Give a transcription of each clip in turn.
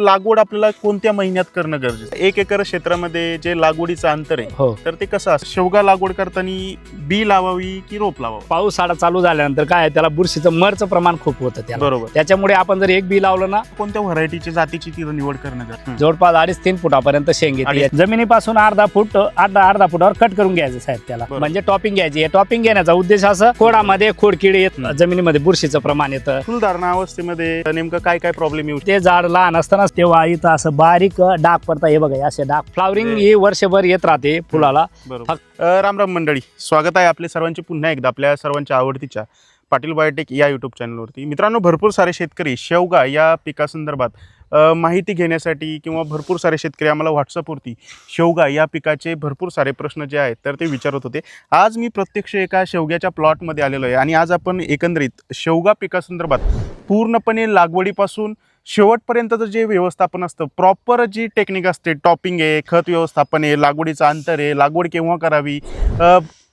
लागवड आपल्याला कोणत्या महिन्यात करणं गरजेचं आहे? एक एकर क्षेत्रामध्ये जे लागवडीचं अंतर आहे हो तर ते कसं असतं शेवगा लागवड करताना बी लावावी की रोप लावावं पाऊस साडा चालू झाल्यानंतर काय आहे, त्याला बुरशीचं मरचं प्रमाण खूप होतं त्याला बरोबर त्याच्यामुळे आपण जर एक बी लावलं ना कोणत्या व्हरायटीची जातीची तिथं निवड करणं गरजेचं? जवळपास अडीच तीन फुटापर्यंत शेंग येते अडीच. जमिनीपासून अर्धा फूट अर्धा अर्धा फुटावर कट करून घ्यायचं साहेब त्याला बरोबर. म्हणजे टॉपिंग घ्यायची टॉपिंग घेण्याचा उद्देश असं खोडामध्ये खोडकिडी येत हम्म. जमिनीमध्ये बुरशीचं प्रमाण येतं फुलधारणा अवस्थेमध्ये नेमकं काय काय प्रॉब्लेम येऊ ते झाड लहान असतानाच तेव्हा इथं असं बारीक डाग पडता हे बघा असे डाग. फ्लावरिंग ही वर्षभर येत राहते फुलाला. बरोबर. अ, राम राम मंडळी स्वागत आहे आपले सर्वांचे पुन्हा एकदा आपल्या सर्वांच्या आवडतीच्या पाटील बायोटेक या युट्यूब चॅनलवरती मित्रांनो भरपूर सारे शेतकरी शेवगा या पिकासंदर्भात माहिती घेण्यासाठी किंवा भरपूर सारे शेतकरी आम्हाला व्हॉट्सअपवरती शेवगा या पिकाचे भरपूर सारे प्रश्न जे आहेत तर ते विचारत होते. आज मी प्रत्यक्ष एका शेवग्याच्या प्लॉटमध्ये आलेलो आहे आणि आज आपण एकंदरीत शेवगा पिकासंदर्भात पूर्णपणे लागवडीपासून शेवटपर्यंतचं जे व्यवस्थापन असतं प्रॉपर जी टेक्निक असते टॉपिंग आहे खत व्यवस्थापन आहे लागवडीचं अंतर आहे लागवड केव्हा करावी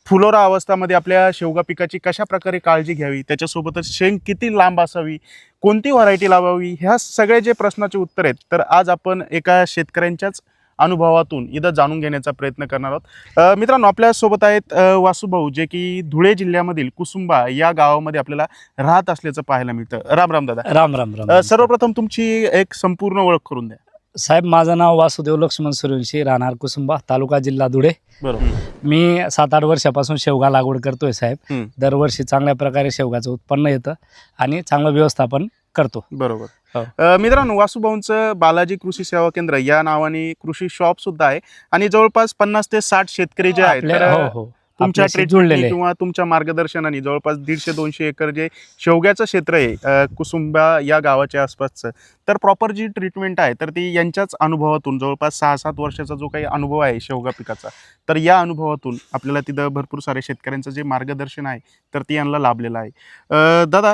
फुलोरा अवस्थामध्ये आपल्या शेवगा पिकाची कशा प्रकारे काळजी घ्यावी त्याच्यासोबतच शेंग किती लांब असावी कोणती व्हरायटी लावावी ह्या सगळे जे प्रश्नाचे उत्तर आहेत तर आज आपण एका शेतकऱ्यांच्याच अनुभवातून इथं जाणून घेण्याचा प्रयत्न करणार आहोत. मित्रांनो आपल्यासोबत आहेत वासुभाऊ जे की धुळे जिल्ह्यामधील कुसुंबा या गावामध्ये आपल्याला राहत असल्याचं पाहायला मिळतं. राम राम दादा. राम राम राम सर्वप्रथम तुमची एक संपूर्ण ओळख करून द्या. साहेब माझं नाव वासुदेव लक्ष्मण सूर्यवंशी राहणार कुसुंबा तालुका जिल्हा धुळे. बरोबर. मी सात आठ वर्षापासून शेवगा लागवड करतोय साहेब. दरवर्षी चांगल्या प्रकारे शेवगाचं उत्पन्न येतं आणि चांगलं व्यवस्थापन करतो. बरोबर. हो. अ, मित्रांनो वासुभाऊंचं बालाजी कृषी सेवा केंद्र या नावाने कृषी शॉप सुद्धा आहे. आणि जवळपास पन्नास ते साठ शेतकरी जे आहेत आपल्या- तर हो हो. तुमच्या ट्रीटमेंटने किंवा तुमच्या मार्गदर्शनाने जवळपास दीडशे दोनशे एकर जे शेवग्याचं क्षेत्र आहे कुसुंबा या गावाच्या आसपासचं तर प्रॉपर जी ट्रीटमेंट आहे तर ती यांच्याच अनुभवातून जवळपास सहा सात वर्षाचा जो काही अनुभव आहे शेवगा पिकाचा तर या अनुभवातून आपल्याला तिथं भरपूर साऱ्या शेतकऱ्यांचं जे मार्गदर्शन आहे तर ते यांना लाभलेलं आहे. दादा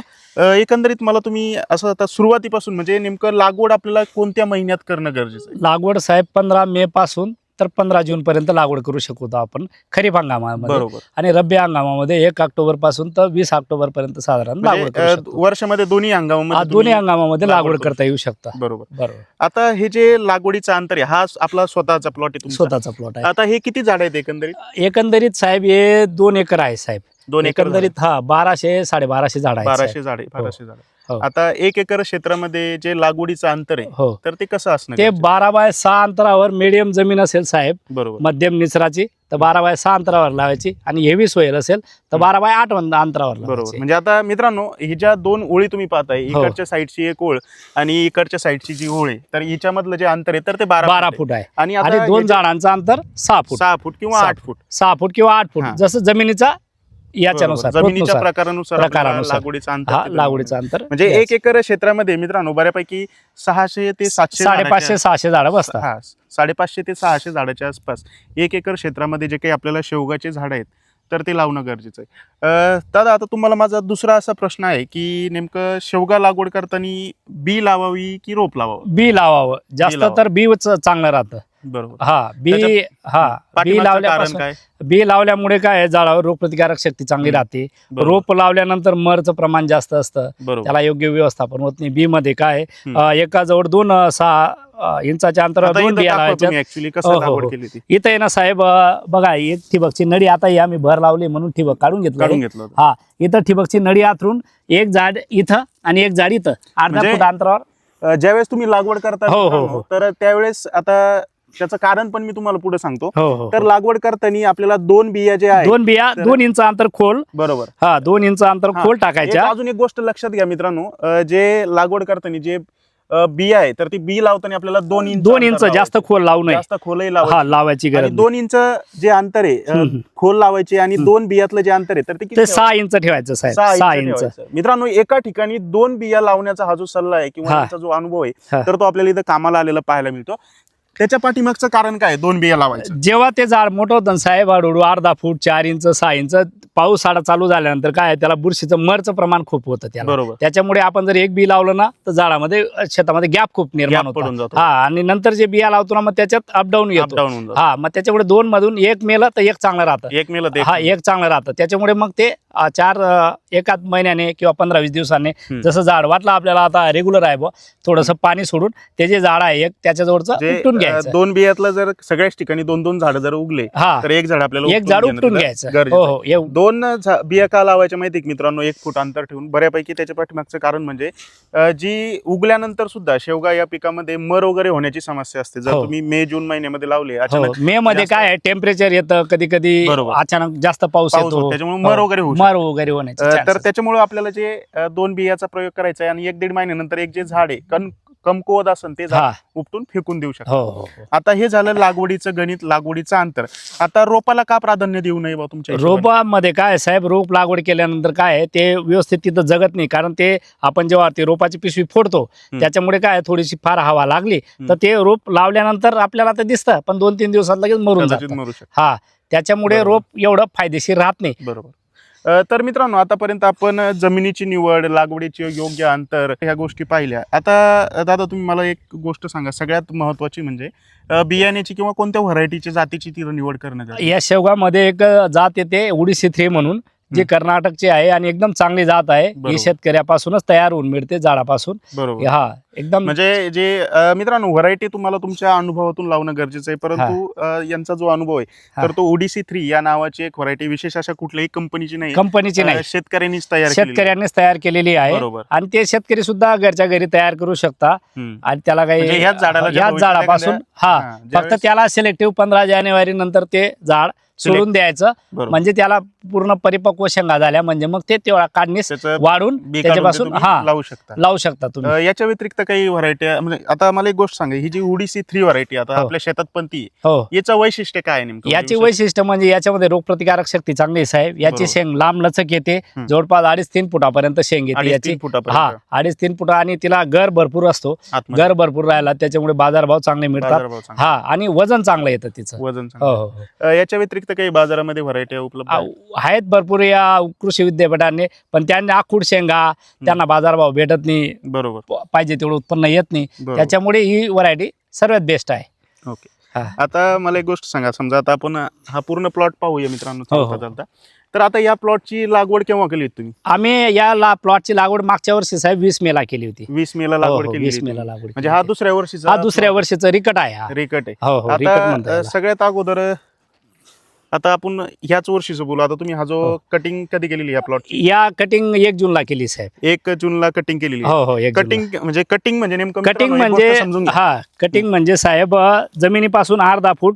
एकंदरीत मला तुम्ही असं आता सुरुवातीपासून म्हणजे नेमकं लागवड आपल्याला कोणत्या महिन्यात करणं गरजेचं आहे? लागवड साहेब पंधरा मे पासून तर पंधरा जून पर्यंत लागवड करू शकतो आपण खरीप हंगामामध्ये. बरोबर. आणि रब्बी हंगामामध्ये एक ऑक्टोबरपासून तर वीस ऑक्टोबर पर्यंत साधारण लागवड म्हणजे शकतो. वर्षामध्ये दोन्ही हंगामामध्ये दोन्ही हंगामामध्ये लागवड लागवड करू करता येऊ शकता. बरोबर. बरोबर. आता हे जे लागवडीचा अंतर आहे हा आपला स्वतःचा प्लॉट आहे स्वतःचा प्लॉट आहे. आता हे किती झाड आहेत एकंदरीत? एकंदरीत साहेब हे दोन एकर आहे साहेब. दोन एकंदरीत हा बाराशे साडेबाराशे झाड झाडं, आहे बाराशे झाडे बाराशे झाडे. हो. आता एक एकर क्षेत्रामध्ये जे लागवडीचं अंतर आहे हो. तर ते कसं असणं ते बारा बाय सहा अंतरावर मिडियम जमीन असेल साहेब? बरोबर. मध्यम निचराची तर बारा बाय सहा अंतरावर लावायची आणि हेवी सोयल असेल तर बारा बाय आठ अंत- अंतरावर बरोबर. म्हणजे आता मित्रांनो ही ज्या दोन ओळी तुम्ही पाहताय हो. इकडच्या साईडची एक ओळ आणि इकडच्या साईडची जी ओळ आहे तर हिच्यामधलं जे अंतर आहे तर ते बारा बारा फूट आहे. आणि दोन हे झाडांचं अंतर सहा फूट. सहा फूट किंवा आठ फूट. सहा फूट किंवा आठ फूट. हा. जसं जमिनीचा याच्यानुसार. जमिनीच्या. प्रकारानुसार आपल्याला प्रकारानुसार. लागवडीचं अंतर हा लागवडीचं अंतर म्हणजे. एक एकर क्षेत्रामध्ये मित्रांनो बऱ्यापैकी सहाशे ते सातशे साडेपाचशे झाडाच्या- सहाशे झाडं बसतात हा साडेपाचशे ते सहाशे झाडाच्या आसपास एक एकर क्षेत्रामध्ये जे काही आपल्याला शेवगाचे झाड आहेत तर ते लावणं गरजेचं आहे अं, दादा आता तुम्हाला माझा दुसरा असा प्रश्न आहे की नेमकं शेवगा लागवड करताना बी लावावी की रोप लावावं बी लावावं जास्त लावावं. तर बी चांगलं राहतं बरोबर. हा बी हा बी पाठीमागचं कारण लावल्यापासून काय? बी लावल्यामुळे काय आहे, झाडावर रोगप्रतिकारक शक्ती चांगली हम्म. राहते. बरोबर, रोप लावल्यानंतर मरचं प्रमाण जास्त असतं. बरोबर. त्याला योग्य व्यवस्थापन होत नाही. बी मध्ये काय आहे, हम्म. अं, एका जवळ दोन अं, सहा अं, इंचाच्या अंतरावर दोन इथं बिया लावायच्या तुम्ही ऍक्च्युली कसं हो, हो, लागवड हो. केली ती. इथं आहे ना साहेब अं, बघा एक ठिबकची नळी आता ही आम्ही भर लावली म्हणून ठिबक काढून घेतलं काढून घेतलं होतं. हा इथं ठिबकची नळी आथरून एक झाड इथं आणि एक झाड इथं अर्धा म्हणजे- फूट अंतरावर. अं, ज्यावेळेस तुम्ही लागवड करता हो, हो, मित्रांनो, हो. तर त्यावेळेस आता त्याचं कारण पण मी तुम्हाला पुढे सांगतो हो हो तर लागवड करताना आपल्याला दोन बिया जे आहेत दोन बिया तर- दोन इंच अंतर खोल बरोबर हा दोन इंच अंतर हा, खोल एक टाकायच्या अजून एक गोष्ट लक्षात घ्या मित्रांनो अं, जे लागवड करताना जे अं, बिया आहे तर ती बी लावताना आपल्याला दोन इंच दोन अंतर इंच लावायचं. जास्त खोल लावू नये जास्त खोलही हा लावायची आणि गरज नाही. दोन इंच जे अंतर आहे अं, हम्म. खोल लावायचे आणि. दोन बियातलं जे अंतर आहे तर ते किती ते? सहा इंच ठेवायचं साहेब सहा सहा इंच ठेवायचं. मित्रांनो एका ठिकाणी दोन बिया लावण्याचा हा जो सल्ला आहे किंवा हा. जो अनुभव आहे हा. तर तो आपल्याला इथं कामाला आलेला पाहायला मिळतो त्याच्या पाठीमागचं कारण काय? दोन बिया लावायचं. जेव्हा ते झाड मोठं होतं ना साहेब हळूहळू अर्धा फूट चार इंच सहा इंच पाऊस साडा चालू झाल्यानंतर काय त्याला बुरशीचं मरचं प्रमाण खूप होतं त्याला. बरोबर. त्याच्यामुळे आपण जर एक बी लावलं ना तर झाडामध्ये शेतामध्ये गॅप खूप निर्माण Gap पडून होतो. जातो. हा आणि नंतर जे बिया लावतो ना मग त्याच्यात अपडाऊन येतो. अपडाऊन होऊन जातं. हा मग त्याच्यामुळे दोन मधून एक मेलं तर एक चांगलं राहतं. एक मेला हा एक चांगलं राहतं. त्याच्यामुळे मग ते अ, चार अ, एकाच महिन्याने किंवा पंधरा वीस दिवसाने हम्म. जसं झाड वाटलं आपल्याला आता रेग्युलर आहे बुवा. थोडंसं पाणी सोडून ते जे झाड आहे एक त्याच्याजवळचं जे उपटून अ, घ्यायचं. दोन बियातलं जर सगळ्याच ठिकाणी दोन दोन झाडं जर उगले तर एक झाड आपल्याला एक झाड उपटून घ्यायचं. हो. हो दोन बिया का लावायच्या माहिती मित्रांनो? एक फूट अंतर ठेवून. बऱ्यापैकी त्याच्या पाठीमागचं कारण म्हणजे जी उगल्यानंतर सुद्धा शेवगा या पिकामध्ये मर वगैरे होण्याची समस्या असते. जर हो. तुम्ही मे जून महिन्यामध्ये लावले अचानक मे मध्ये काय टेम्परेचर येतं कधी कधी. अचानक जास्त पाऊस येतो. होतो, त्याच्यामुळे मर. वगैरे मर वगैरे होण्याचे तर. त्याच्यामुळे आपल्याला जे दोन बियाचा प्रयोग करायचा आहे आणि एक दीड महिन्यानंतर एक जे झाड आहे कण कमकुवत असेल ते झाड हा. उपटून फेकून देऊ शकतो. हो हो हो. आता हे झालं लागवडीचं गणित लागवडीचं अंतर. आता रोपाला का प्राधान्य देऊ नये बा तुमच्या हिशोबाने? रोपामध्ये काय आहे, साहेब रोप लागवड केल्यानंतर काय आहे, ते व्यवस्थित तिथं जगत नाही. कारण ते आपण जेव्हा ते रोपाची पिशवी फोडतो त्याच्यामुळे काय आहे, थोडीशी फार हवा लागली. तर ते रोप लावल्यानंतर आपल्याला ते दिसतं पण दोन तीन दिवसात लगेच मरून कदाचित जातं. मरू शकतो. हा त्याच्यामुळे बरोबर. रोप एवढं फायदेशीर राहत नाही. बरोबर. तर मित्रांनो आतापर्यंत आपण जमिनीची निवड लागवडीचे योग्य अंतर ह्या गोष्टी पाहिल्या. आता दादा तुम्ही मला एक गोष्ट सांगा. सगळ्यात महत्वाची म्हणजे बियाण्याची किंवा कोणत्या व्हरायटीची जातीची ती निवड करणं या शेवगामध्ये एक जात येते ओडिसी थ्री म्हणून. जे. कर्नाटकची आहे आणि एकदम चांगली जात आहे. ही शेतकऱ्यापासूनच तयार होऊन मिळते झाडापासून बरोबर हा एकदम म्हणजे जे मित्रांनो व्हरायटी तुम्हाला तुमच्या अनुभवातून लावणं गरजेचं आहे परंतु यांचा जो अनुभव आहे. तर तो ओडीसी थ्री या नावाची एक व्हरायटी विशेष अशा कुठल्याही कंपनीची नाही कंपनीची नाही शेतकऱ्यांनीच तयार. शेतकऱ्यांनीच तयार केलेली आहे आणि ते शेतकरी सुद्धा घरच्या घरी तयार करू शकता. आणि त्याला काही म्हणजे झाडापासून हा फक्त त्याला सिलेक्टिव्ह पंधरा जानेवारी नंतर ते झाड सोडून द्यायचं. म्हणजे त्याला पूर्ण परिपक्व शेंगा झाल्या. म्हणजे मग ते तेवढा काढणीस वाढून त्याच्यापासून हा लावू शकता. लावू शकता तुम्ही. याच्या व्यतिरिक्त काही व्हरायटी म्हणजे आता मला एक गोष्ट सांगा. ही जी उडीसी थ्री व्हरायटी आता हो. आपल्या शेतात पण ती हो. याचं वैशिष्ट्य काय नेमकं? याची म्हणजे वैशिष्ट्य म्हणजे याच्यामध्ये रोगप्रतिकारक शक्ती चांगली आहे, साहेब. याची. शेंग लांब लचक येते. जवळपास अडीच तीन फुटापर्यंत शेंग येते याची. हा अडीच तीन फुट आणि तिला गर भरपूर असतो. गर भरपूर राहिला त्याच्यामुळे बाजारभाव चांगले मिळतात. चांगला. हा आणि वजन चांगलं येतं तिचं वजन हो चांगलं. हो हो. अ, याच्या व्यतिरिक्त काही बाजारामध्ये व्हरायटी उपलब्ध आ-? आहेत भरपूर या कृषी विद्यापीठाने पण त्यांना आखूड शेंगा त्यांना बाजारभाव भेटत नाही बरोबर प- पाहिजे तेवढं उत्पन्न येत नाही बरोबर. त्याच्यामुळे ही व्हरायटी सर्वात बेस्ट आहे ओके हा. आता मला एक गोष्ट सांगा समजा आता आपण हा पूर्ण प्लॉट पाहूया मित्रांनो हो, चालता हो. चालता तर आता या प्लॉटची लागवड केव्हा केली होती तुम्ही आम्ही या ला प्लॉटची लागवड मागच्या वर्षी साहेब वीस मेला केली होती वीस मेला हो, लागवड हो, केली वीस होती. मेला लागवड म्हणजे केली हा होती. दुसऱ्या वर्षीचा हा दुसऱ्या वर्षीचं रिकट आहे हा रिकट आहे हो हो रिकट म्हणतात आता अ, याला. सगळ्यात अगोदर आता आपण ह्याच वर्षीचं बोलू. आता तुम्ही हा जो हो. कटिंग कधी केलेली या प्लॉट या कटिंग एक जूनला केली साहेब. एक जूनला कटिंग केलेली हो हो एक कटिंग म्हणजे कटिंग म्हणजे नेमकं कटिंग मित्रांनो, एक म्हणजे गोष्ट समजून घ्या. हा कटिंग म्हणजे साहेब अ, जमिनीपासून अर्धा फूट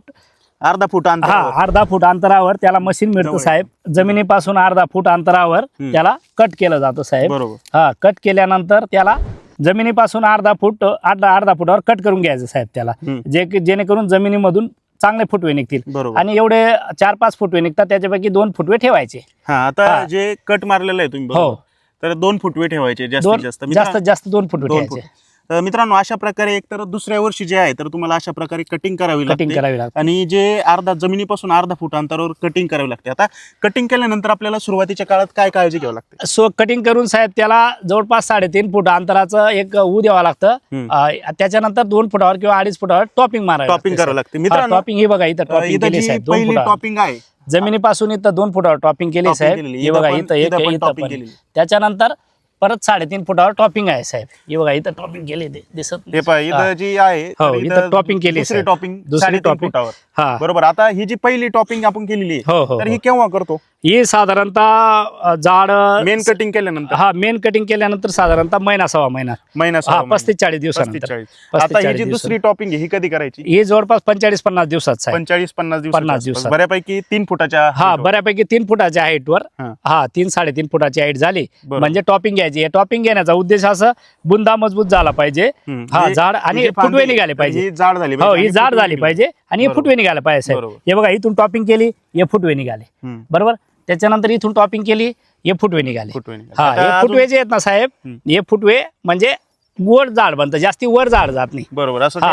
अर्धा फूट हा अंतर अर्धा फूट अंतरावर त्याला मशीन मिळतं जवळ. साहेब. जमिनीपासून अर्धा फूट अंतरावर हम्म. त्याला कट केलं जातं साहेब. बरोबर. हा कट केल्यानंतर त्याला जमिनीपासून अर्धा फूट अर्धा अर्धा फुटावर कट करून घ्यायचं साहेब त्याला. हम्म. जे की- जेणेकरून जमिनीमधून चांगले फुटवे निघतील. बरोबर. आणि एवढे चार पाच फुटवे निघतात त्याच्यापैकी दोन फुटवे ठेवायचे. हा आता हा. जे कट मारलेलं आहे तुम्ही हो. बरोबर. तर दोन फुटवे ठेवायचे जास्तीत दोन जास्त. जास्तीत जास्त दोन फुटवे दोन ठेवायचे. तर मित्रांनो अशा प्रकारे एक तर दुसऱ्या वर्षी जे आहे तर तुम्हाला अशा प्रकारे कटिंग करावी कटिंग लागते करावी लागते. आणि जे अर्धा जमिनीपासून अर्धा फूट अंतरावर कटिंग करावी लागते. आता कटिंग केल्यानंतर आपल्याला सुरुवातीच्या काळात काय काळजी घ्यावी लागते? सो कटिंग करून साहेब त्याला जवळपास साडेतीन फूट अंतराचं एक ऊ द्यावं लागतं. हम्म. अं, त्याच्यानंतर दोन फुटावर किंवा अडीच फुटावर टॉपिंग मारावं टॉपिंग करावं लागते. मित्रांनो टॉपिंग ही बघा इथं अ, टॉपिंग इथं केली जी साहेब दोन पहिली फुटावर. टॉपिंग आहे. जमिनीपासून इथं दोन फुटावर टॉपिंग केली topping साहेब. केलेली. हे इथं बघा पण- इथं एक इथं पण इथं topping पण. केलेली. त्याच्यानंतर परत साडेतीन फुटावर टॉपिंग आहे साहेब हे बघा इथं टॉपिंग केली ते दिसत हे नाही. पहा इथं जी आहे हो, तर इथं topping केली दुसरी. टॉपिंग दुसरी. फुटावर हा बरोबर आता ही जी पहिली टॉपिंग आपण केलेली आहे हो हो तर हो. ही केव्हा करतो ही साधारणतः जाड मेन कटिंग केल्यानंतर हा मेन कटिंग केल्यानंतर साधारणतः महिना सव्वा महिना महिना हा सहा महिना. पस्तीस चाळीस पस्तीस दिवसानंतर चाळीस पस्तीस आता ही जी. दुसरी टॉपिंग आहे ही कधी करायची ही जवळपास पंचेचाळीस पन्नास दिवसात साहेब पंचेचाळीस पन्नास दिवस पन्नास दिवसात. बऱ्यापैकी तीन फुटाच्या हा height वर. बऱ्यापैकी तीन फुटाच्या हाईटवर हा. हा तीन साडेतीन फुटाची हाईट झाली बरोबर. म्हणजे टॉपिंग घ्यायची हे टॉपिंग घेण्याचा उद्देश असं बुंदा मजबूत झाला पाहिजे. हा झाड ही आणि फुटवे निघाले पाहिजे जाड झाली हो ही फुटवे झाली. पाहिजे आणि हे. फुटवे निघाले पाहिजे. हे बघा इथून टॉपिंग केली हे फुटवे निघाले. बरोबर त्याच्यानंतर इथून टॉपिंग केली हे फुटवे निघाले. हा हे फुटवे जे आहेत ना साहेब. हे फुटवे म्हणजे वर झाड बनतं जास्ती वर झाड जात नाही बरोबर असं हा,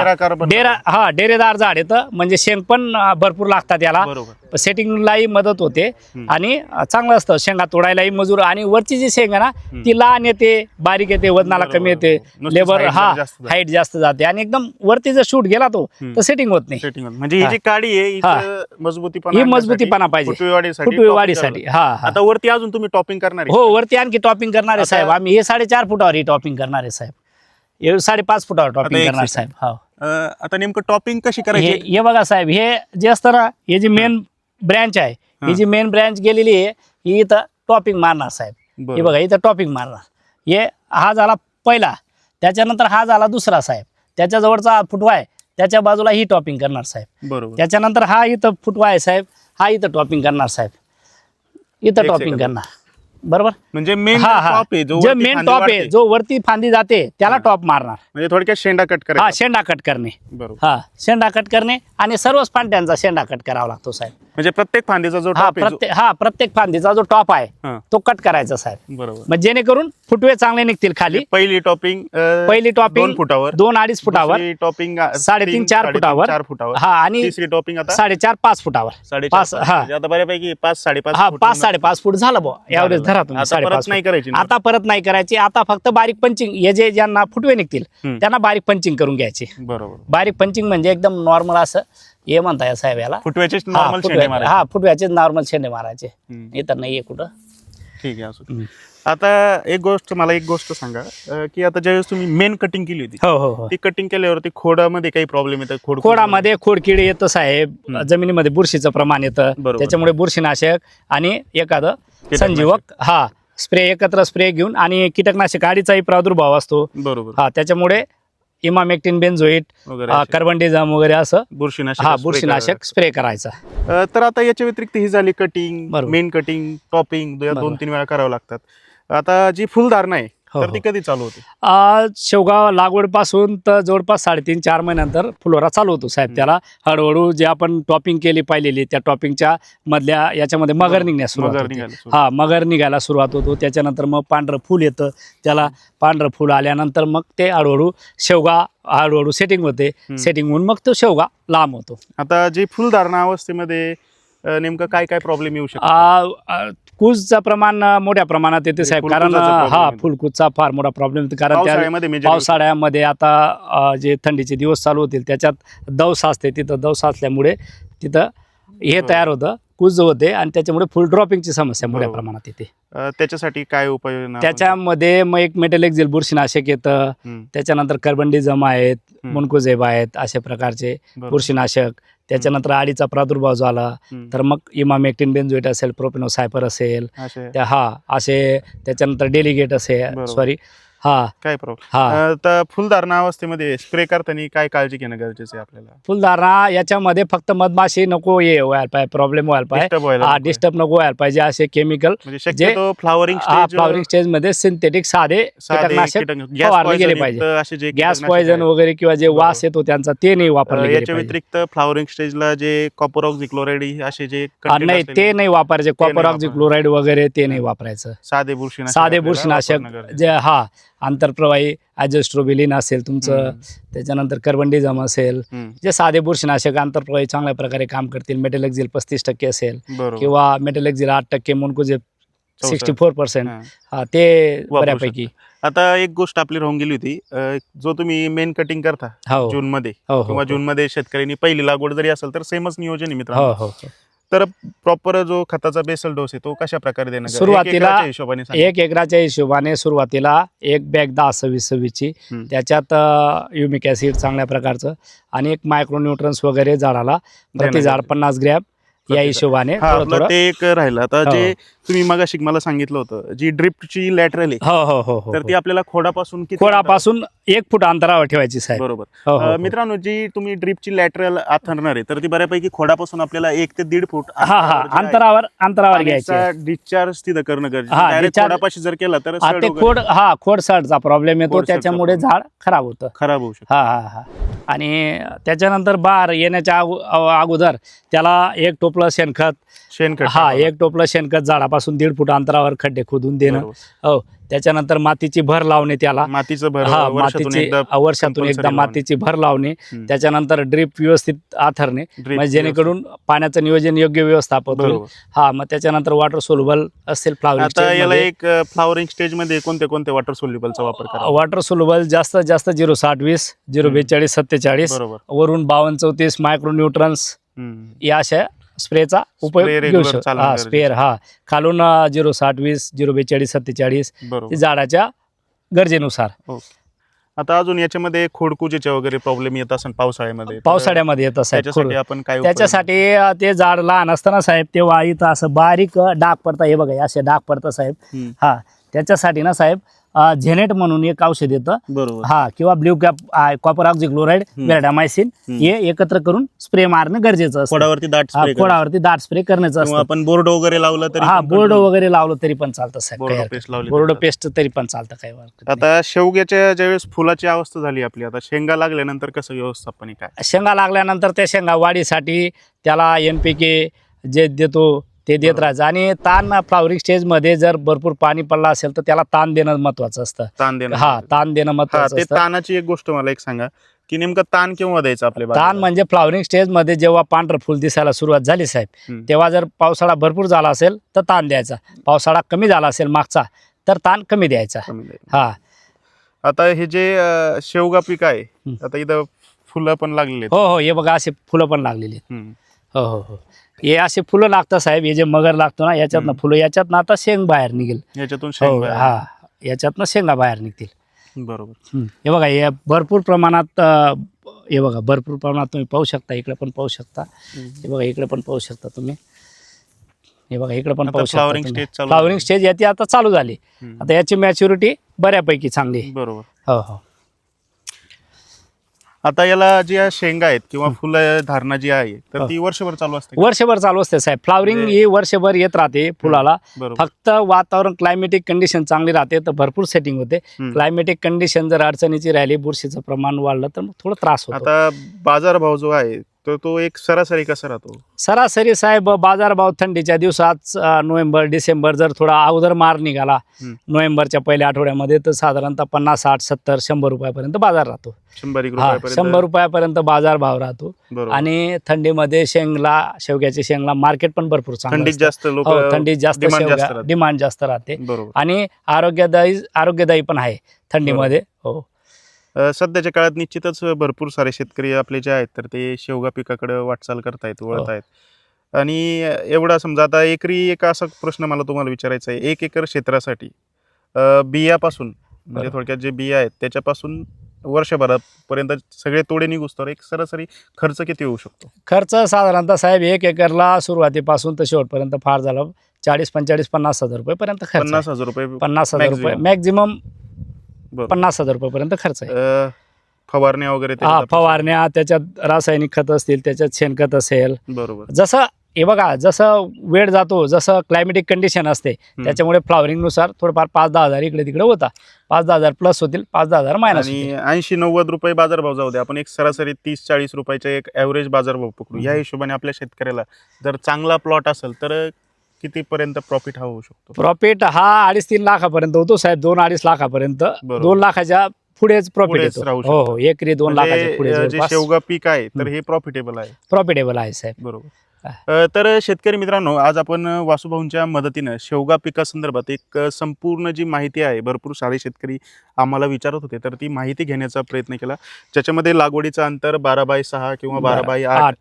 हा डेरेदार झाड येतं म्हणजे शेंग पण भरपूर लागतात याला सेटिंगलाही मदत होते. आणि चांगलं असतं शेंगा तोडायलाही मजूर आणि वरची जी शेंगा ना ती लहान येते बारीक येते वजनाला कमी येते लेबर हा जरा जास्त जाते. हाईट जास्त जाते आणि एकदम वरती जर शूट गेला तो. तर सेटिंग होत नाही. म्हणजे ही हा. जी काडी आहे हा. मजबूतीपणा ही मजबूतीपणा पाहिजे. फुटवे वाढीसाठी फुटवे topping वाढीसाठी करावं हा. हा आता वरती अजून तुम्ही टॉपिंग करणार हो वरती आणखी टॉपिंग करणार आहे साहेब आम्ही हे साडेचार फुटावर ही टॉपिंग करणार आहे साहेब हे साडेपाच फुटावर टॉपिंग करणार. साहेब हो अं, आता नेमकं टॉपिंग कशी हे करायची हे बघा साहेब हे जे असतं ना हे जी मेन ब्रँच आहे. हा. जी मेन ब्रँच गेलेली आहे ही इथं टॉपिंग मारणार साहेब. हे. बघा इथं टॉपिंग मारणार. हे हा झाला पहिला. त्याच्यानंतर हा झाला दुसरा साहेब. त्याच्याजवळचा फुटवा आहे. त्याच्या बाजूला ही टॉपिंग करणार साहेब. बरोबर. त्याच्यानंतर हा इथं फुटवा आहे साहेब. हा इथं टॉपिंग करणार साहेब. इथं टॉपिंग. करणार. बरोबर? म्हणजे मेन हा हा. टॉप आहे जो जे वरती मेन टॉप आहे वाढते, जो वरती फांदी जाते त्याला हा. टॉप मारणार. म्हणजे थोडक्यात शेंडा कट हा करायचा शेंडा कट करणे. बरोबर. हा शेंडा कट करणे आणि सर्वच फांद्यांचा शेंडा कट करावा लागतो साहेब. म्हणजे प्रत्येक फांदीचा जो हा टॉप आहे जो- प्रत्येक हा प्रत्येक फांदीचा जो टॉप आहे हा, तो कट करायचा साहेब. बरोबर. मग जेणेकरून फुटवे चांगले निघतील खाली. पहिली टॉपिंग पहिली टॉपिंग दोन फुटावर. दोन अडीच फुटावर. टॉपिंग साडेतीन, चार फुटावर. चार फुटावर. हा आणि तिसरी टॉपिंग आता? साडेचार पाच फुटावर. साडेचार पाच, फुट. हा. म्हणजे आता बऱ्यापैकी पाच साडेपाच हा पाच साडेपाच फूट झालं बुवा यावरेज झालं. धरा तुम्ही आता साडेपाच परत नाही फूट. करायची ना. आता परत नाही करायची. आता फक्त बारीक पंचिंग. हे जे ज्यांना फुटवे निघतील हम्म. त्यांना बारीक पंचिंग करून घ्यायची. बरोबर. बारीक पंचिंग म्हणजे एकदम नॉर्मल असं हे म्हणताय साहेब याला. फुटव्याचे हा, नॉर्मल शेंडे फुटव्या- मारायचे. हा फुटव्याचे नॉर्मल शेंडे मारायचे. हम्म, इतर नाहीये कुठं. ठीक आहे असं. आता एक गोष्ट मला एक गोष्ट सांगा अं, की आता ज्यावेळेस तुम्ही मेन कटिंग केली होती हो हो हो ती कटिंग केल्यावरती खोडामध्ये काही प्रॉब्लेम येतात खोड खोडामध्ये खोडकिड येतं साहेब हम्म. जमिनीमध्ये बुरशीचं प्रमाण येतं बरोबर. त्याच्यामुळे बुरशीनाशक आणि एखादं कीटकनाशक. संजीवक हा स्प्रे एकत्र स्प्रे घेऊन आणि कीटकनाशक आडीचाही प्रादुर्भाव असतो बरोबर हा त्याच्यामुळे इमामेक्टिन बेन्झोइट वगैरे असे कार्बनडिझम वगैरे असं बुरशीनाशक हा spray बुरशीनाशक स्प्रे करायचा करा. अं, तर आता याच्या व्यतिरिक्त ही झाली कटिंग बरोबर. मेन कटिंग टॉपिंग दोन बरोबर. तीन वेळा करावं लागतात आता जी फुलधारणा आहे हो, तर ती हो. कधी चालू होते आज शेवगाव लागवडपासून तर जवळपास साडेतीन चार महिन्यानंतर फुलोरा चालू होतो साहेब. त्याला हळूहळू जे आपण टॉपिंग केली पाहिलेली त्या टॉपिंगच्या मधल्या याच्यामध्ये मगर निघण्यास सुरुवात मगर होते. निघाली सुरू. हा मगर निघायला सुरुवात होतो त्याच्यानंतर मग पांढरं फूल येतं त्याला पांढरं फूल आल्यानंतर मग ते हळूहळू शेवगा हळूहळू सेटिंग होते हम्म. सेटिंग होऊन मग तो शेवगा लांब होतो आता जी फुलधारणा अवस्थेमध्ये नेमकं काय काय प्रॉब्लेम येऊ शकतो कूजचं प्रमाण मोठ्या प्रमाणात येते साहेब. कारण हा. फुलकूजचा फार मोठा प्रॉब्लेम येतो कारण पावसाळ्यामध्ये आता जे थंडीचे दिवस चालू होतील त्याच्यात दव साचते तिथं दव साचल्यामुळे तिथं हे. तयार होतं कुज होते आणि त्याच्यामुळे फुल ड्रॉपिंगची समस्या मोठ्या. प्रमाणात येते. त्याच्यासाठी काय आपण- त्याच्यामध्ये मग एक मेटल एक्झिल बुरशीनाशक येतं. त्याच्यानंतर कार्बनडिझम आहेत हम्म, मुनकुझेब आहेत अशा प्रकारचे. बुरशीनाशक. त्याच्यानंतर आडीचा प्रादुर्भाव झाला. तर मग इमामेक्टिन बेन्झोइट असेल प्रोपिनोसायपर असेल असे. त्या हा असे त्याच्यानंतर डेलिगेट असे बरोबर. सॉरी हा. काय प्रॉब्लेम हा. तर फुलधारणा अवस्थेमध्ये स्प्रे करताना काय काळजी घेणं गरजेचं आहे आपल्याला? फुलधारणा याच्यामध्ये फक्त मधमाशी नको ये व्हायला पाहिजे प्रॉब्लेम व्हायला पाहिजे. Disturb व्हायला हा नको. डिस्टर्ब नको व्हायला पाहिजे असे केमिकल म्हणजे शक्यतो फ्लावरिंग हा फ्लॉवरिंग स्टेजमध्ये सिंथेटिक साधे कीटकनाशक गेले पाहिजे. असे जे गॅस कीटकनाशक आहेत, वगैरे किंवा जे. वास येतो त्यांचा ते नाही अं, वापरले गेले याच्या पाहिजे. व्यतिरिक्त फ्लावरिंग स्टेजला जे कॉपर ऑक्झिक्लोराइड असे जे हा, content नाही असलेले ते नाही वापरायचे. कॉपर नाही वापरायचे. क्लोराईड वगैरे ते नाही वापरायचं. साधे बुरशीनाशक साधे आपल्याला बुरशीनाशक वापरणं गरजेचं जे हा. आंतरप्रवाही ॲजेस्ट्रोबिलिन असेल. तुमचं त्याच्यानंतर कार्बनडिझम असेल जे साधे बुरशीनाशक आंतरप्रवाही चांगल्या प्रकारे काम करतील. मेटलेक्झिल पस्तीस टक्के असेल किंवा मेटलेक्झिल आठ टक्के मुनकुजे सिक्स्टी फोर पर्सेंट हा. ते बऱ्यापैकी. आता एक गोष्ट आपली राहून गेली होती जो तुम्ही मेन कटिंग करता हो. जून मध्ये हो किंवा हो. जून मध्ये शेतकऱ्यांनी पहिली लागवड जरी असेल तर सेमच नियोजन आहे हो मित्रांनो हो हो. तर प्रॉपर जो खताचा बेसल डोस आहे तो कशा प्रकारे देणं गरजेचं आहे? सुरुवातीला एक एकराच्या हिशोबाने सांगा. एक एकराच्या हिशोबाने सुरुवातीला एक बॅग दहा सव्वीस सव्वीसची. त्याच्यात युमिक ॲसिड चांगल्या प्रकारचं आणि एक मायक्रोन्यूट्रन्स वगैरे झाडाला प्रति झाड. पन्नास ग्रॅम या हिशोबाने हा ते एक राहिलं आता हो. जे तुम्ही मगाशी मला सांगितलं होतं जी ड्रिपची लॅटरल आहे हो हो हो हो तर ती आपल्याला खोडापासून किती खोडापासून एक फूट अंतरावर ठेवायची? साहेब बरोबर हो, हो, अं, हो. मित्रांनो जी तुम्ही ड्रिपची लॅटरल आथरणार आहे तर ती बऱ्यापैकी खोडापासून आपल्याला एक ते दीड फूट हा हा अंतरावर अंतरावर घ्यायची डिस्चार्ज तिथं करणं गरजेचं हा, आहे. Direct discharge- खोडापाशी जर केला तर हा सड ते वगैरे खोड हा खोड सडचा प्रॉब्लेम येतो त्याच्यामुळे. झाड खराब होतं खराब होऊ शकतो हा हा हा आणि त्याच्यानंतर बार येण्याच्या अगो- अगोदर त्याला एक टोपलं शेणखत शेणखत हा टाकावं एक टोपलं शेणखत झाडापासून दीड फूट अंतरावर खड्डे खोदून देणं. हो त्याच्यानंतर मातीची भर लावणे त्याला मातीचं भर हा मातीची वर्षातून एकदा. मातीची भर लावणे. त्याच्यानंतर ड्रीप व्यवस्थित आथरणे म्हणजे जेणेकरून पाण्याचं नियोजन योग्य व्यवस्थापन हा मग त्याच्यानंतर वॉटर सोल्युबल असेल आता याला फ्लावर एक फ्लॉवरिंग स्टेजमध्ये कोणते कोणते वॉटर सोल्युबलचा वापर करा वॉटर सोल्युबल जास्त जास्त झिरो साठ वीस झिरो. बेचाळीस सत्तेचाळीस वरून बावन्न चौतीस मायक्रोन्यूट्रन्स हम्म. या अशा स्प्रेचा उपयोग Spray घेऊ regular शकतो हा गरजेचं. स्पेअर हा. खालून झिरो साठ वीस झिरो बेचाळीस सत्तेचाळीस बरोबर. झाडाच्या गरजेनुसार. आता अजून याच्यामध्ये खोडकुजीचे वगैरे प्रॉब्लेम येत असेल पावसाळ्यामध्ये तर पावसाळ्यामध्ये येतं साहेब त्याच्यासाठी आपण काय उपाय- त्याच्यासाठी अ, ते झाड लहान असताना साहेब तेव्हा इथं असं बारीक अ, डाग पडता. हे बघा हे असे डाग पडतात साहेब. हम्म. हा. त्याच्यासाठी ना साहेब झेनेट म्हणून एक औषध येतं बरोबर हा किंवा ब्ल्यू कॅप कॉपर ऑक्झिक्लोराईड हम्म. हे एकत्र करून स्प्रे मारणं गरजेचं असतं खोडावरती दाट. खोडावरती दाट स्प्रे करण्याचं असतं आपण बोर्ड वगैरे लावलं तरी हा बोर्ड वगैरे लावलं तरी पण चालतं साहेब बोर्ड पेस्ट लावली नाही. बोर्ड तरी पेस्ट तरी पण चालतं काही. आता शेवग्याच्या ज्यावेळेस फुलाची अवस्था झाली आपली आता शेंगा लागल्यानंतर कसं व्यवस्थापन काय शेंगा लागल्यानंतर त्या शेंगा वाढीसाठी त्याला एन पी के जे देतो ते देत. राहायचं आणि ताण फ्लावरिंग स्टेजमध्ये जर भरपूर पाणी पडलं असेल तर त्याला ताण देणं महत्वाचं असतं ताण देणं हा ताण देणं महत्वाचं असतं ताणाची एक गोष्ट मला एक सांगा की नेमकं ताण केव्हा द्यायचं आपल्या ताण? म्हणजे फ्लावरिंग स्टेजमध्ये जेव्हा पांढरं फुल दिसायला सुरुवात झाली साहेब. तेव्हा जर पावसाळा भरपूर झाला असेल तर ताण द्यायचा पावसाळा कमी झाला असेल मागचा तर ताण कमी द्यायचा. हा आता हे जे शेवगा पीक आहे. आता इथं फुलं पण लागलेली. हो हो हे बघा असे फुलं पण लागलेली. हो हो हो हे असे फुलं लागतात साहेब हे जे मगर लागतो ना याच्यातनं. फुलं याच्यातनं आता शेंग बाहेर निघेल. याच्यातून हो हा याच्यातनं शेंगा बाहेर निघतील. बरोबर. हे बघा हे भरपूर प्रमाणात अं, हे बघा भरपूर प्रमाणात तुम्ही पाहू शकता इकडे पण पाहू शकता. हे बघा इकडे पण पाहू शकता तुम्ही. हे बघा इकडे पण आता पाहू शकता flowering stage चालू फ्लावरिंग झाली. स्टेज याची आता चालू झाली. हम्म. आता याची मॅच्युरिटी बऱ्यापैकी चांगली आहे. बरोबर. हो हो. आता याला जी शेंगा आहेत किंवा फुलं धारणा जी आहे तर. ती वर्षभर चालू असते? वर्षभर चालू असते साहेब फ्लावरिंग म्हणजे- ही वर्षभर येत राहते फुलाला फक्त वातावरण क्लायमेटिक कंडिशन चांगली राहते तर भरपूर सेटिंग होते. क्लायमेटिक कंडिशन जर अडचणीची राहिली बुरशीचं प्रमाण वाढलं तर मग थोडं त्रास होतो आता बाजारभाव जो आहे तर तो एक सरासरी कसा राहतो? सरासरी साहेब बाजारभाव थंडीच्या दिवसात अं, नोव्हेंबर डिसेंबर जर थोडा अगोदर मार निघाला हम्म. नोव्हेंबरच्या पहिल्या आठवड्यामध्ये तर साधारणतः पन्नास साठ सत्तर शंभर रुपयापर्यंत बाजार राहतो. शंभर एक हा रुपयापर्यंत शंभर रुपयापर्यंत बाजार भाव राहतो. बरोबर. आणि थंडीमध्ये शेंगला शेवग्याच्या शेंगला मार्केट पण भरपूर चांगलं थंडीत असतं. जास्त लोक हो थंडीत जास्त demand जास्त शेवगा राहते. डिमांड जास्त राहते. बरोबर. आणि आरोग्यदायी आरोग्यदायी पण आहे थंडीमध्ये. हो. सध्याच्या काळात निश्चितच भरपूर सारे शेतकरी आपले जे आहेत तर ते शेवगा पिकाकडे वाटचाल करतायत हो. वळत आहेत आणि एवढा समजा आता एकरी एक असा प्रश्न मला तुम्हाला विचारायचा आहे एक एकर क्षेत्रासाठी बियापासून म्हणजे. थोडक्यात जे बिया आहेत त्याच्यापासून वर्षभरापर्यंत सगळे तोडे निघूस तर एक सरासरी खर्च किती होऊ शकतो खर्च साधारणतः साहेब एक एकरला सुरुवातीपासून तर शेवटपर्यंत फार झालं चाळीस पंचेचाळीस पन्नास हजार रुपयेपर्यंत खर्च पन्नास. हजार रुपये पन्नास हजार रुपये. मॅक्झिमम पन्नास हजार रुपयेपर्यंत खर्च आहे. अ, फवारण्या वगैरे हा त्याच्यात फवारण्या त्याच्यात रासायनिक खत असतील त्याच्यात शेणखत असेल. बरोबर. जसं हे बघा जसं वेळ जातो जसं क्लायमेटिक कंडिशन असते त्याच्यामुळे फ्लॉवरिंगनुसार थोडंफार पाच दहा हजार इकडे तिकडे होता. पाच दहा हजार प्लस होतील पाच दहा हजार मायनस आणि ऐंशी नव्वद रुपये बाजारभाव जाऊ दे. आपण एक सरासरी तीस चाळीस रुपयाचा एक ॲव्हरेज बाजारभाव पकडू. या हिशोबाने आपल्या शेतकऱ्याला जर चांगला प्लॉट असेल तर कितीपर्यंत प्रॉफिट हा होऊ शकतो? प्रॉफिट हा अडीच तीन लाखापर्यंत होतो साहेब. दोन अडीच लाखापर्यंत. बरोबर. दोन लाखाच्या पुढेच प्रॉफिट पुढेच येतो. राहू हो हो. शकतं. एकरी दोन म्हणजे, लाखाच्या पुढे अ, जे शेवगा पीक आहे तर हे प्रॉफिटेबल आहे. प्रॉफिटेबल आहे साहेब. बरोबर. हा. अ, तर शेतकरी मित्रांनो आज आपण वासुभाऊंच्या मदतीनं शेवगा पिकासंदर्भात एक अ, संपूर्ण जी माहिती आहे भरपूर सारे शेतकरी आम्हाला विचारत होते. तर ती माहिती घेण्याचा प्रयत्न केला. ज्याच्यामध्ये लागवडीचं अंतर बारा बाय सहा किंवा बारा बारा- बाय आठ आठ.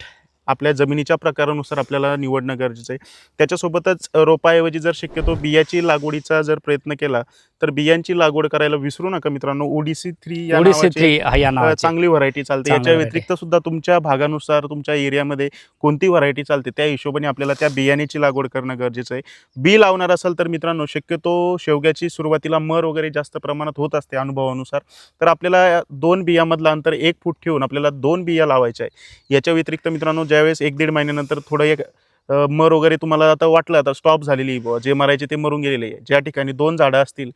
आपल्या जमिनीच्या प्रकारानुसार आपल्याला निवडणं गरजेचं आहे. त्याच्यासोबतच रोपाऐवजी जर शक्यतो बियाची लागवडीचा जर प्रयत्न केला तर बियांची लागवड करायला विसरू नका मित्रांनो. ओडीसी थ्री या ओडिसी थ्री या अ, नावाची चांगली व्हरायटी चालते. चांगली याच्या variety. व्यतिरिक्त सुद्धा तुमच्या भागानुसार तुमच्या एरियामध्ये कोणती व्हरायटी चालते त्या हिशोबाने आपल्याला त्या बियाण्याची लागवड करणं गरजेचं आहे. बी लावणार असाल तर मित्रांनो शक्यतो शेवग्याची सुरुवातीला मर वगैरे जास्त प्रमाणात होत असते अनुभवानुसार. तर आपल्याला दोन बियामधलं अंतर एक फूट ठेवून आपल्याला दोन बिया लावायच्या आहे. याच्या व्यतिरिक्त मित्रांनो ज्यावेळेस एक दीड महिन्यानंतर थोडं एक मर वगैरे तुम्हाला आता वाटलं आता स्टॉप झालेली जे मरायचे ते मरून गेलेले. आहे ज्या ठिकाणी दोन झाडं असतील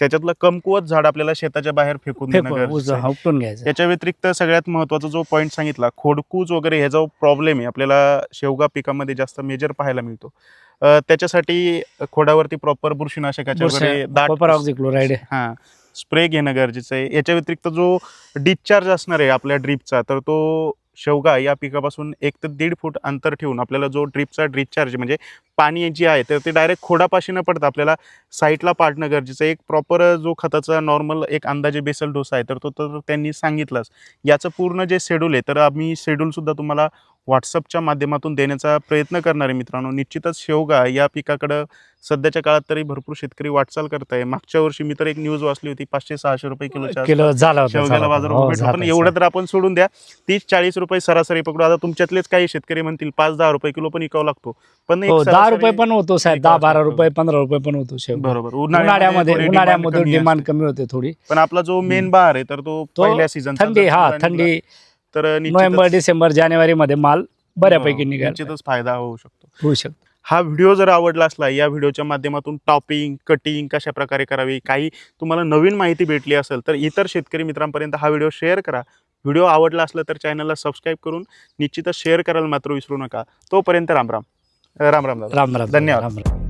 त्याच्यातलं कमकुवत झाड आपल्याला शेताच्या बाहेर फेकून घ्यायचं. याच्या व्यतिरिक्त सगळ्यात महत्त्वाचा जो पॉईंट सांगितला खोडकूज वगैरे ह्याचा प्रॉब्लेम आहे आपल्याला शेवगा पिकामध्ये जास्त मेजर पाहायला मिळतो. त्याच्यासाठी खोडावरती प्रॉपर बुरशीनाशकाचे वगैरे दाट कॉपर ऑक्झिक्लोराईड हा स्प्रे घेणं गरजेचं आहे. याच्या व्यतिरिक्त जो डिस्चार्ज असणार आहे आपल्या ड्रीपचा तर तो शेवगा या पिकापासून एक ते दीड फूट अंतर ठेवून आपल्याला जो ड्रीपचा डिस्चार्ज म्हणजे पाणी जे आहे तर ते डायरेक्ट खोडापाशी न पडता आपल्याला साईटला पाडणं गरजेचं आहे. एक प्रॉपर जो खताचा नॉर्मल एक अंदाजे बेसल डोसा आहे तर तो तर त्यांनी सांगितलाच. याचं पूर्ण जे शेड्यूल आहे तर आम्ही शेड्यूलसुद्धा तुम्हाला व्हॉट्सअपच्या माध्यमातून देण्याचा प्रयत्न करणार मित्रांनो निश्चितच शेवगा या पिकाकडं सध्याच्या काळात तरी भरपूर शेतकरी वाटचाल करत आहे मागच्या वर्षी मी तर एक न्यूज वाचली होती पाचशे सहाशे रुपये किलो शेवग्याला. बाजार हो, पण एवढं तर आपण सोडून द्या. तीस चाळीस रुपये सरासरी पकडू. आता तुमच्यातलेच काही शेतकरी म्हणतील पाच दहा रुपये किलो पण विकावं लागतो. पण हो दहा रुपये पण होतो साहेब. दहा बारा. रुपये पंधरा रुपये पण होतो बरोबर. उन्हाळ्यामध्ये उन्हाळ्यामध्ये डिमांड. कमी होते थोडी. पण आपला जो मेन बहार आहे तर तो तो पहिल्या सीझन थंडी हा थंडी. तर निश्चितच- नोव्हेंबर डिसेंबर जानेवारी मध्ये माल बऱ्यापैकी हो, निघाल. निश्चितच फायदा होऊ शकतो. होऊ शकतो. हा व्हिडिओ जर आवडला असला या व्हिडिओच्या माध्यमातून टॉपिंग कटिंग कशा प्रकारे करावी काही तुम्हाला नवीन माहिती भेटली असेल तर इतर शेतकरी मित्रांपर्यंत हा व्हिडिओ शेअर करा. व्हिडिओ आवडला असला तर चॅनलला सबस्क्राईब करून निश्चितच शेअर करायला मात्र विसरू नका. तोपर्यंत राम राम राम दादा. राम राम धन्यवाद. राम राम